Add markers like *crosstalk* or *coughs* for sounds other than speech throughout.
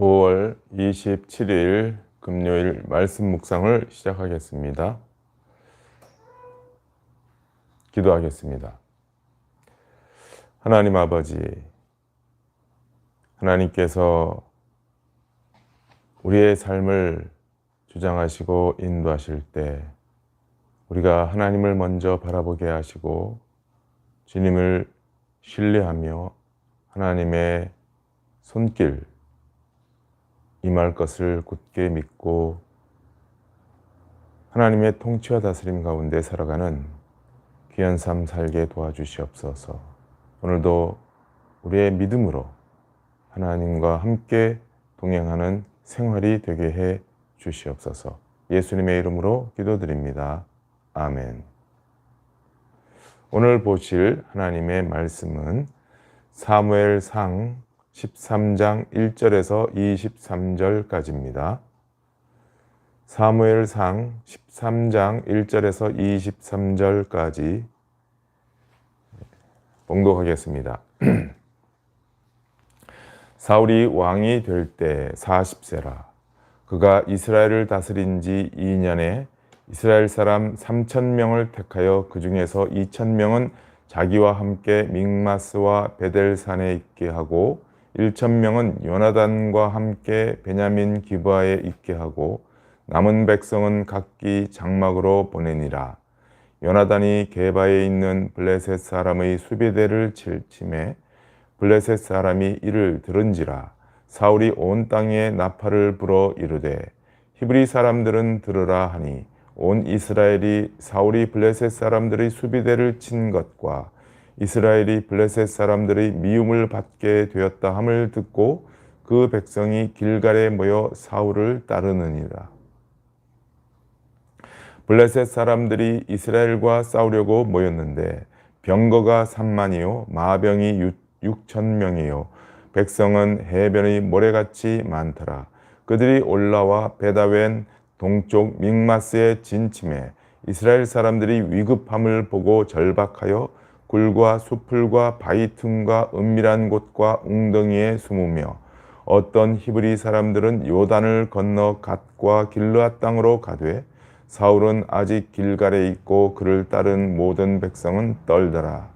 5월 27일 금요일 말씀 묵상을 시작하겠습니다. 기도하겠습니다. 하나님 아버지, 하나님께서 우리의 삶을 주장하시고 인도하실 때 우리가 하나님을 먼저 바라보게 하시고 주님을 신뢰하며 하나님의 손길 임할 것을 굳게 믿고 하나님의 통치와 다스림 가운데 살아가는 귀한 삶 살게 도와주시옵소서. 오늘도 우리의 믿음으로 하나님과 함께 동행하는 생활이 되게 해 주시옵소서. 예수님의 이름으로 기도드립니다. 아멘. 오늘 보실 하나님의 말씀은 사무엘상 13장 1절에서 23절까지입니다. 사무엘상 13장 1절에서 23절까지 봉독하겠습니다. *clears throat* 사울이 왕이 될 때 40세라. 그가 이스라엘을 다스린 지 2년에 이스라엘 사람 3천 명을 택하여 그 중에서 2천 명은 자기와 함께 믹마스와 베델산에 있게 하고 1천 명은 요나단과 함께 베냐민 기브아에 있게 하고 남은 백성은 각기 장막으로 보내니라. 요나단이 게바에 있는 블레셋 사람의 수비대를 칠침해 블레셋 사람이 이를 들은지라 사울이 온 땅에 나팔을 불어 이르되 히브리 사람들은 들으라 하니 온 이스라엘이 사울이 블레셋 사람들의 수비대를 친 것과 이스라엘이 블레셋 사람들의 미움을 받게 되었다 함을 듣고 그 백성이 길갈에 모여 사울을 따르느니라. 블레셋 사람들이 이스라엘과 싸우려고 모였는데 병거가 3만이요 마병이 6천 명이요 백성은 해변의 모래같이 많더라. 그들이 올라와 베다웬 동쪽 믹마스에 진침해 이스라엘 사람들이 위급함을 보고 절박하여 굴과 수풀과 바위 틈과 은밀한 곳과 웅덩이에 숨으며 어떤 히브리 사람들은 요단을 건너 갓과 길르앗 땅으로 가되 사울은 아직 길갈에 있고 그를 따른 모든 백성은 떨더라.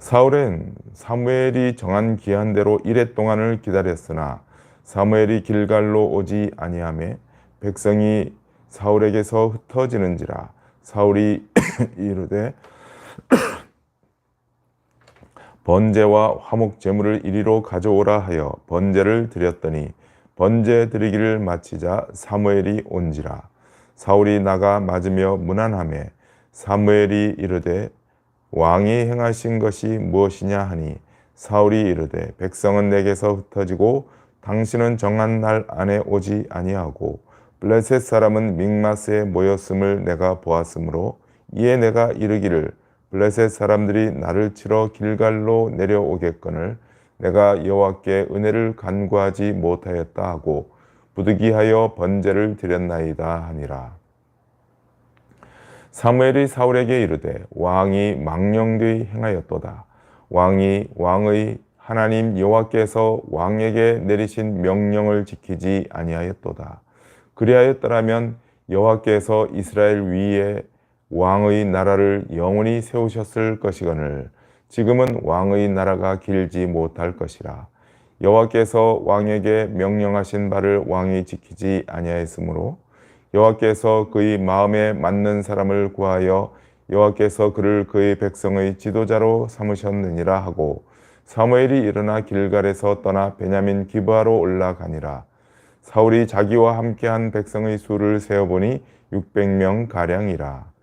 사울은 사무엘이 정한 기한대로 이래 동안을 기다렸으나 사무엘이 길갈로 오지 아니하매 백성이 사울에게서 흩어지는지라 사울이 *coughs* 이르되 *coughs* 번제와 화목 제물을 이리로 가져오라 하여 번제를 드렸더니 번제 드리기를 마치자 사무엘이 온지라. 사울이 나가 맞으며 무난함에 사무엘이 이르되 왕이 행하신 것이 무엇이냐 하니 사울이 이르되 백성은 내게서 흩어지고 당신은 정한 날 안에 오지 아니하고 블레셋 사람은 믹마스에 모였음을 내가 보았으므로 이에 내가 이르기를 블레셋 사람들이 나를 치러 길갈로 내려오겠거늘 내가 여호와께 은혜를 간구하지 못하였다 하고 부득이하여 번제를 드렸나이다 하니라. 사무엘이 사울에게 이르되 왕이 망령되이 행하였도다. 왕이 왕의 하나님 여호와께서 왕에게 내리신 명령을 지키지 아니하였도다. 그리하였더라면 여호와께서 이스라엘 위에 왕의 나라를 영원히 세우셨을 것이거늘 지금은 왕의 나라가 길지 못할 것이라. 여호와께서 왕에게 명령하신 바를 왕이 지키지 아니하였으므로 여호와께서 그의 마음에 맞는 사람을 구하여 여호와께서 그를 그의 백성의 지도자로 삼으셨느니라 하고 사무엘이 일어나 길갈에서 떠나 베냐민 기브아로 올라가니라. 사울이 자기와 함께한 백성의 수를 세어보니 600명 가량이라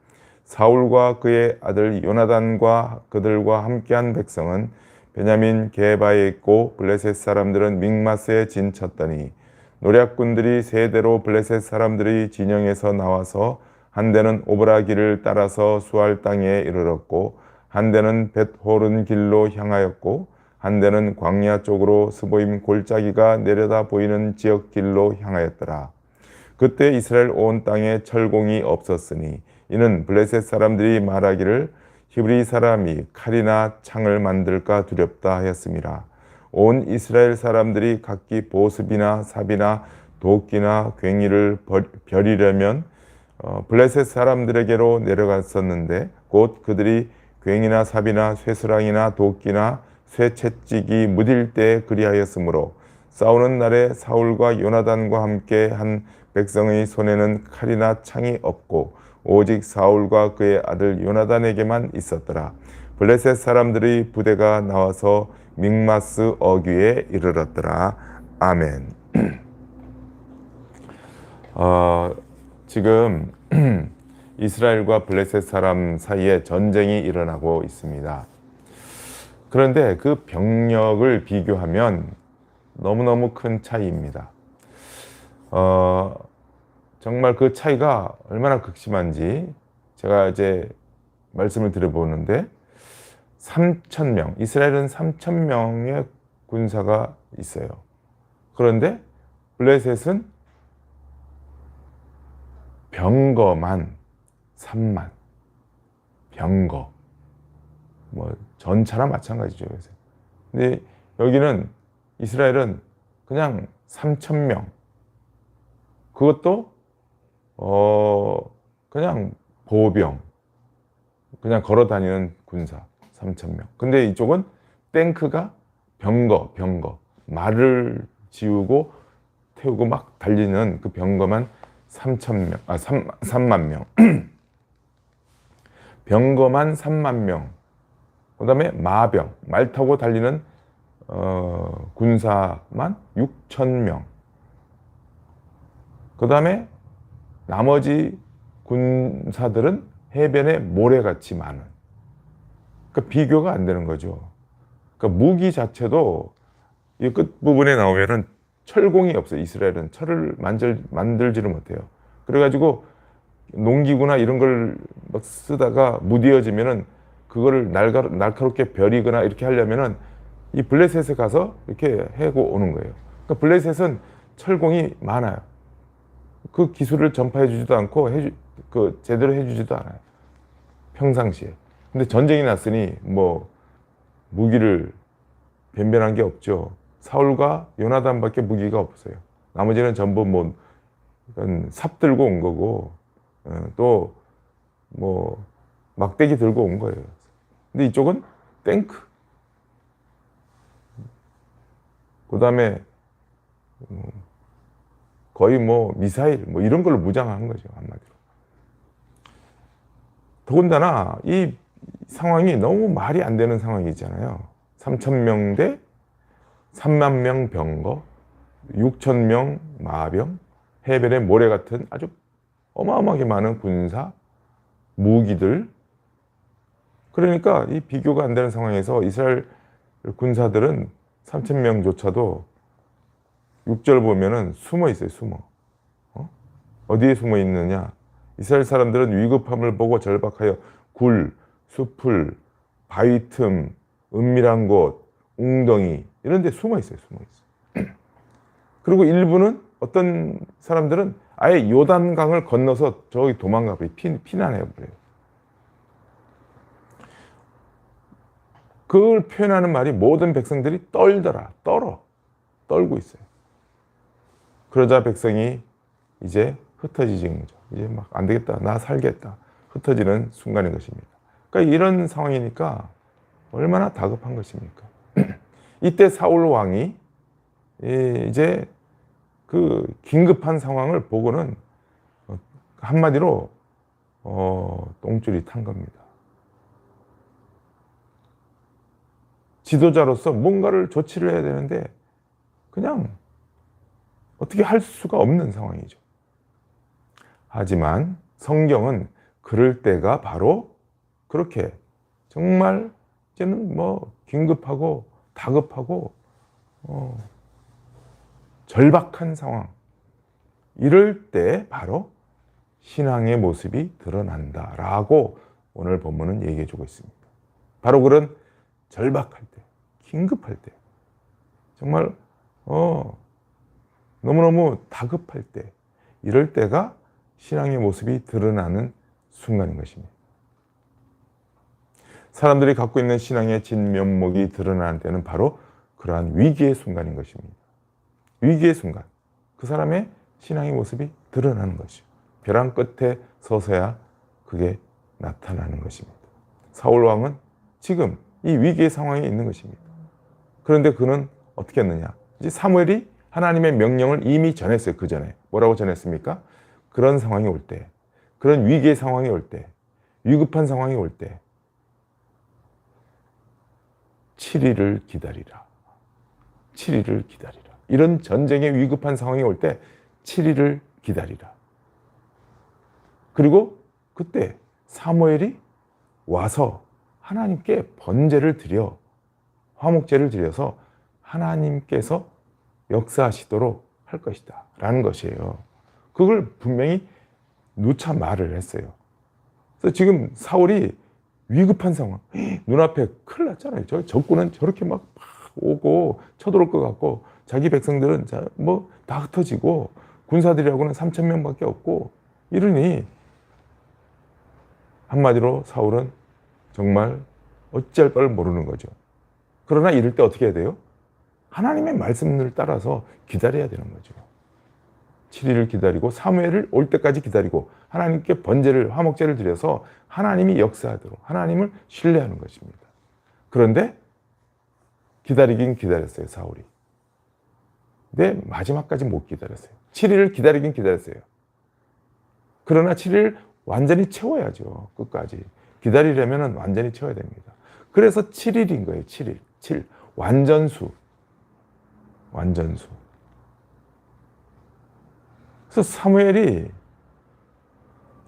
사울과 그의 아들 요나단과 그들과 함께한 백성은 베냐민 게바에 있고 블레셋 사람들은 믹마스에 진쳤더니 노략군들이 세대로 블레셋 사람들의 진영에서 나와서 한 대는 오브라기를 따라서 수알 땅에 이르렀고 한 대는 벳호른 길로 향하였고 한 대는 광야 쪽으로 스보임 골짜기가 내려다 보이는 지역 길로 향하였더라. 그때 이스라엘 온 땅에 철공이 없었으니 이는 블레셋 사람들이 말하기를 히브리 사람이 칼이나 창을 만들까 두렵다 하였습니다. 온 이스라엘 사람들이 각기 보습이나 삽이나 도끼나 괭이를 벌- 벼리려면 어, 블레셋 사람들에게로 내려갔었는데 곧 그들이 괭이나 삽이나 쇠수랑이나 도끼나 쇠채찍이 무딜 때 그리하였으므로 싸우는 날에 사울과 요나단과 함께 한 백성의 손에는 칼이나 창이 없고 오직 사울과 그의 아들 요나단에게만 있었더라. 블레셋 사람들의 부대가 나와서 믹마스 어귀에 이르렀더라. 아멘. *clears throat* 어, 지금 *clears throat* 이스라엘과 블레셋 사람 사이에 전쟁이 일어나고 있습니다. 그런데 그 병력을 비교하면 너무너무 큰 차이입니다. 어, 정말 그 차이가 얼마나 극심한지 제가 이제 말씀을 드려보는데 3천 명, 이스라엘은 3천 명의 군사가 있어요. 그런데 블레셋은 병거만 3만 병거 뭐 전차나 마찬가지죠. 그래서. 근데 여기는 이스라엘은 그냥 3천 명 그것도 어 그냥 보병 그냥 걸어 다니는 군사 3천 명. 근데 이쪽은 탱크가 병거 병거 말을 지우고 태우고 막 달리는 그 병거만 3천 명, 아 3, 3만 명. *clears throat* 병거만 3만 명. 그 다음에 마병, 말 타고 달리는 어, 군사만 6천 명. 그 다음에 나머지 군사들은 해변에 모래같이 많은. 그러니까 비교가 안 되는 거죠. 그러니까 무기 자체도 이 끝부분에 나오면은 철공이 없어요. 이스라엘은 철을 만들, 만들지를 못해요. 그래가지고 농기구나 이런 걸 막 쓰다가 무디어지면은 그거를 날가, 날카롭게 벼리거나 이렇게 하려면은 이 블레셋에 가서 이렇게 해고 오는 거예요. 그러니까 블레셋은 철공이 많아요. 그 기술을 전파해 주지도 않고 해주, 그 제대로 해 주지도 않아요. 평상시에. 근데 전쟁이 났으니 뭐 무기를 변변한 게 없죠. 사울과 요나단밖에 무기가 없어요. 나머지는 전부 뭐 삽 들고 온 거고 또 뭐 막대기 들고 온 거예요. 근데 이쪽은 탱크. 그 다음에 거의 뭐 미사일 뭐 이런 걸로 무장한 거죠 한마디로. 더군다나 이 상황이 너무 말이 안 되는 상황이잖아요. 3천 명대 3만 명 병거, 6천 명 마병, 해변에 모래 같은 아주 어마어마하게 많은 군사, 무기들. 그러니까 이 비교가 안 되는 상황에서 이스라엘 군사들은 3천 명조차도 6절 보면은 숨어 있어요, 숨어. 어? 어디에 숨어 있느냐? 이스라엘 사람들은 위급함을 보고 절박하여 굴, 숲을, 바위 틈, 은밀한 곳, 웅덩이 이런 데 숨어 있어요. 숨어 있어요. *clears throat* 그리고 일부는 어떤 사람들은 아예 요단강을 건너서 저기 도망가 버려요. 피, 피난해 버려요. 그걸 표현하는 말이 모든 백성들이 떨더라. 떨어. 떨고 있어요. 그러자 백성이 이제 흩어지는 거죠. 이제 막 안 되겠다. 나 살겠다. 흩어지는 순간인 것입니다. 그러니까 이런 상황이니까 얼마나 다급한 것입니까? *clears throat* 이때 사울 왕이 이제 그 긴급한 상황을 보고는 한마디로 어, 똥줄이 탄 겁니다. 지도자로서 뭔가를 조치를 해야 되는데 그냥 어떻게 할 수가 없는 상황이죠. 하지만 성경은 그럴 때가 바로 그렇게 정말 이제는 뭐 긴급하고 다급하고 어, 절박한 상황 이럴 때 바로 신앙의 모습이 드러난다라고 오늘 본문은 얘기해 주고 있습니다. 바로 그런 절박할 때, 긴급할 때, 정말 어, 너무너무 다급할 때, 이럴 때가 신앙의 모습이 드러나는 순간인 것입니다. 사람들이 갖고 있는 신앙의 진면목이 드러나는 때는 바로 그러한 위기의 순간인 것입니다. 위기의 순간. 그 사람의 신앙의 모습이 드러나는 것이죠. 벼랑 끝에 서서야 그게 나타나는 것입니다. 사울 왕은 지금 이 위기의 상황에 있는 것입니다. 그런데 그는 어떻게 했느냐? 이제 사무엘이 하나님의 명령을 이미 전했어요. 그 전에 뭐라고 전했습니까? 그런 상황이 올 때, 그런 위기의 상황이 올 때, 위급한 상황이 올 때, 7일을 기다리라. 7일을 기다리라. 이런 전쟁의 위급한 상황이 올 때 7일을 기다리라. 그리고 그때 사무엘이 와서 하나님께 번제를 드려 화목제를 드려서 하나님께서 역사하시도록 할 것이다. 라는 것이에요. 그걸 분명히 누차 말을 했어요. 그래서 지금 사울이 위급한 상황, 눈앞에 큰일 났잖아요. 저 적군은 저렇게 막, 막 오고 쳐들어올 것 같고 자기 백성들은 뭐다 흩어지고 군사들이라고는 3천 명 밖에 없고 이러니 한마디로 사울은 정말 어찌할 바를 모르는 거죠. 그러나 이럴 때 어떻게 해야 돼요? 하나님의 말씀을 따라서 기다려야 되는 거죠. 7일을 기다리고 사무엘을 올 때까지 기다리고 하나님께 번제를 화목제를 드려서 하나님이 역사하도록 하나님을 신뢰하는 것입니다. 그런데 기다리긴 기다렸어요, 사울이. 근데 마지막까지 못 기다렸어요. 7일을 기다리긴 기다렸어요. 그러나 7일 완전히 채워야죠. 끝까지. 기다리려면 완전히 채워야 됩니다. 그래서 7일인 거예요. 7일. 7. 완전수. 완전수. 그래서 사무엘이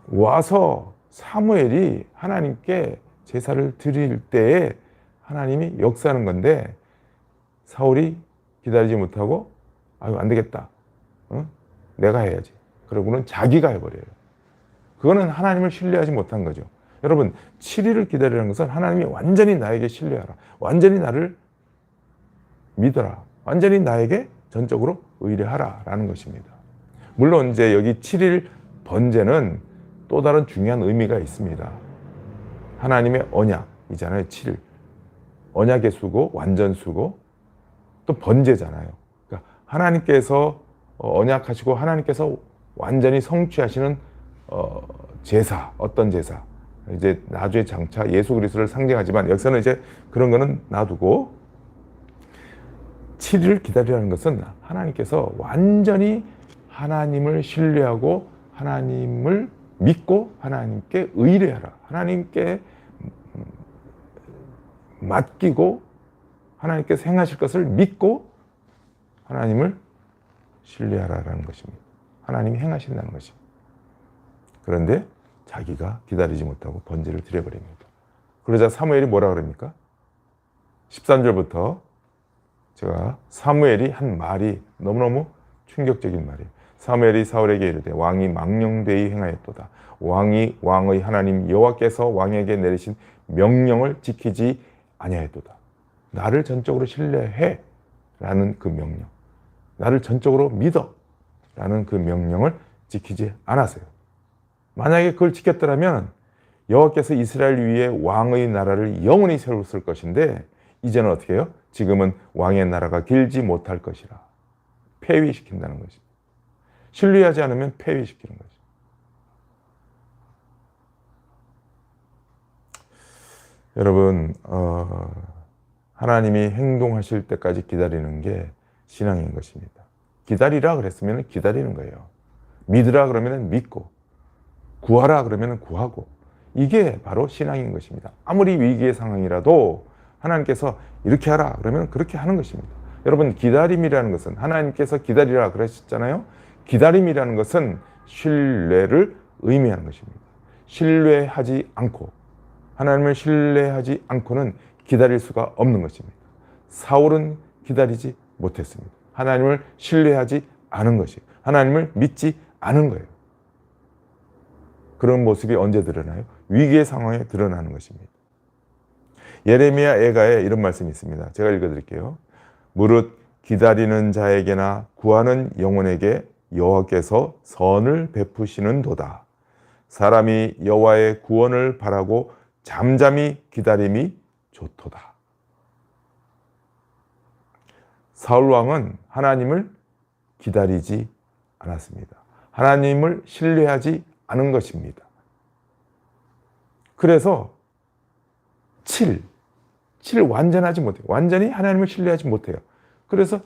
와서 사무엘이 하나님께 제사를 드릴 때에 하나님이 역사하는 건데 사울이 기다리지 못하고 아유 안 되겠다. 어? 내가 해야지. 그러고는 자기가 해버려요. 그거는 하나님을 신뢰하지 못한 거죠. 여러분 7일을 기다리는 것은 하나님이 완전히 나에게 신뢰하라. 완전히 나를 믿어라. 완전히 나에게 전적으로 의뢰하라라는 것입니다. 물론 이제 여기 7일 번제는 또 다른 중요한 의미가 있습니다. 하나님의 언약이잖아요. 7일. 언약의 수고, 완전 수고, 또 번제잖아요. 그러니까 하나님께서 어, 언약하시고 하나님께서 완전히 성취하시는 어, 제사, 어떤 제사. 이제 나주의 장차 예수 그리스도를 상징하지만 여기서는 이제 그런 거는 놔두고 7일을 기다리라는 것은 하나님께서 완전히 하나님을 신뢰하고 하나님을 믿고 하나님께 의뢰하라. 하나님께 맡기고 하나님께서 행하실 것을 믿고 하나님을 신뢰하라라는 것입니다. 하나님이 행하신다는 것입니다. 그런데 자기가 기다리지 못하고 번제를 드려버립니다. 그러자 사무엘이 뭐라 그럽니까? 13절부터 제가 사무엘이 한 말이 너무너무 충격적인 말이에요. 사무엘이 사울에게 이르되 왕이 망령되이 행하였도다. 왕이 왕의 하나님 여호와께서 왕에게 내리신 명령을 지키지 아니하였도다. 나를 전적으로 신뢰해 라는 그 명령. 나를 전적으로 믿어 라는 그 명령을 지키지 않았어요. 만약에 그걸 지켰더라면 여호와께서 이스라엘 위에 왕의 나라를 영원히 세웠을 것인데 이제는 어떻게 해요? 지금은 왕의 나라가 길지 못할 것이라. 폐위시킨다는 것이. 신뢰하지 않으면 폐위시키는 거죠. 여러분, 어, 하나님이 행동하실 때까지 기다리는 게 신앙인 것입니다. 기다리라 그랬으면 기다리는 거예요. 믿으라 그러면 믿고, 구하라 그러면 구하고, 이게 바로 신앙인 것입니다. 아무리 위기의 상황이라도 하나님께서 이렇게 하라 그러면 그렇게 하는 것입니다. 여러분 기다림이라는 것은 하나님께서 기다리라 그러셨잖아요. 기다림이라는 것은 신뢰를 의미하는 것입니다. 신뢰하지 않고 하나님을 신뢰하지 않고는 기다릴 수가 없는 것입니다. 사울은 기다리지 못했습니다. 하나님을 신뢰하지 않은 것이 하나님을 믿지 않은 거예요. 그런 모습이 언제 드러나요? 위기의 상황에 드러나는 것입니다. 예레미야 애가에 이런 말씀이 있습니다. 제가 읽어드릴게요. 무릇 기다리는 자에게나 구하는 영혼에게 여호와께서 선을 베푸시는 도다. 사람이 여호와의 구원을 바라고 잠잠히 기다림이 좋도다. 사울 왕은 하나님을 기다리지 않았습니다. 하나님을 신뢰하지 않은 것입니다. 그래서 7, 7 완전하지 못해요. 완전히 하나님을 신뢰하지 못해요. 그래서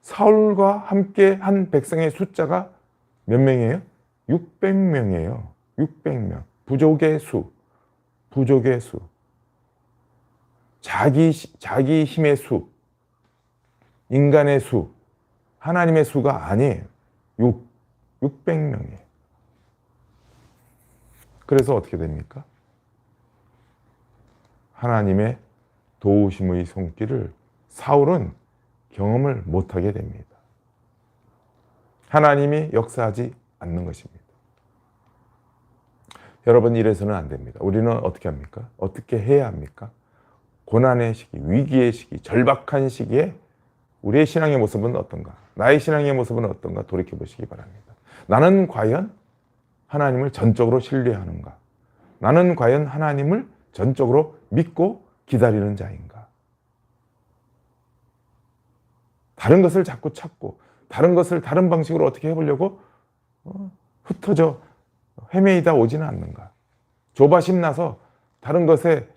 사울과 함께 한 백성의 숫자가 몇 명이에요? 600명이에요. 600명. 부족의 수. 부족의 수. 자기, 자기 힘의 수. 인간의 수. 하나님의 수가 아니에요. 6, 600명이에요. 그래서 어떻게 됩니까? 하나님의 도우심의 손길을 사울은 경험을 못하게 됩니다. 하나님이 역사하지 않는 것입니다. 여러분 이래서는 안 됩니다. 우리는 어떻게 합니까? 어떻게 해야 합니까? 고난의 시기, 위기의 시기, 절박한 시기에 우리의 신앙의 모습은 어떤가? 나의 신앙의 모습은 어떤가? 돌이켜 보시기 바랍니다. 나는 과연 하나님을 전적으로 신뢰하는가? 나는 과연 하나님을 전적으로 믿고 기다리는 자인가? 다른 것을 자꾸 찾고 다른 것을 다른 방식으로 어떻게 해보려고 어, 흩어져 헤매이다 오지는 않는가? 조바심 나서 다른 것에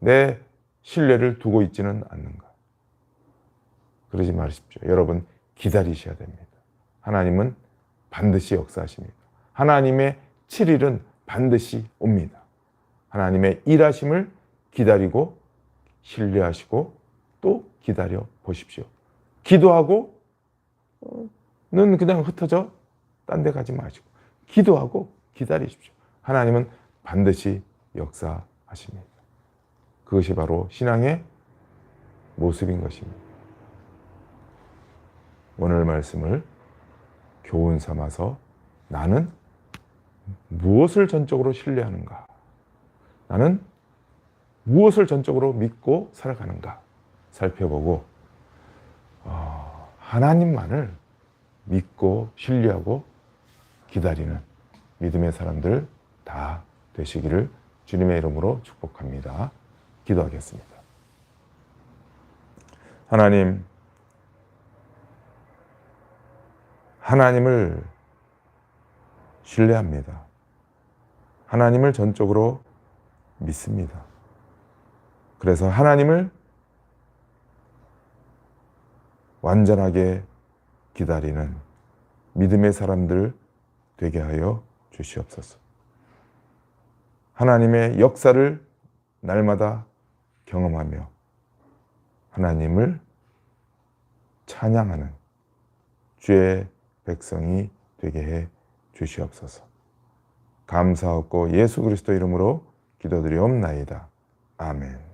내 신뢰를 두고 있지는 않는가? 그러지 마십시오. 여러분 기다리셔야 됩니다. 하나님은 반드시 역사하십니다. 하나님의 7일은 반드시 옵니다. 하나님의 일하심을 기다리고 신뢰하시고 또 기다려 보십시오. 기도하고 는 그냥 흩어져 딴 데 가지 마시고 기도하고 기다리십시오. 하나님은 반드시 역사하십니다. 그것이 바로 신앙의 모습인 것입니다. 오늘 말씀을 교훈 삼아서 나는 무엇을 전적으로 신뢰하는가? 나는 무엇을 전적으로 믿고 살아가는가? 살펴보고 어, 하나님만을 믿고 신뢰하고 기다리는 믿음의 사람들 다 되시기를 주님의 이름으로 축복합니다. 기도하겠습니다. 하나님, 하나님을 신뢰합니다. 하나님을 전적으로 믿습니다. 그래서 하나님을 완전하게 기다리는 믿음의 사람들 되게 하여 주시옵소서. 하나님의 역사를 날마다 경험하며 하나님을 찬양하는 주의 백성이 되게 해 주시옵소서. 감사하고 예수 그리스도 이름으로 기도드리옵나이다. 아멘.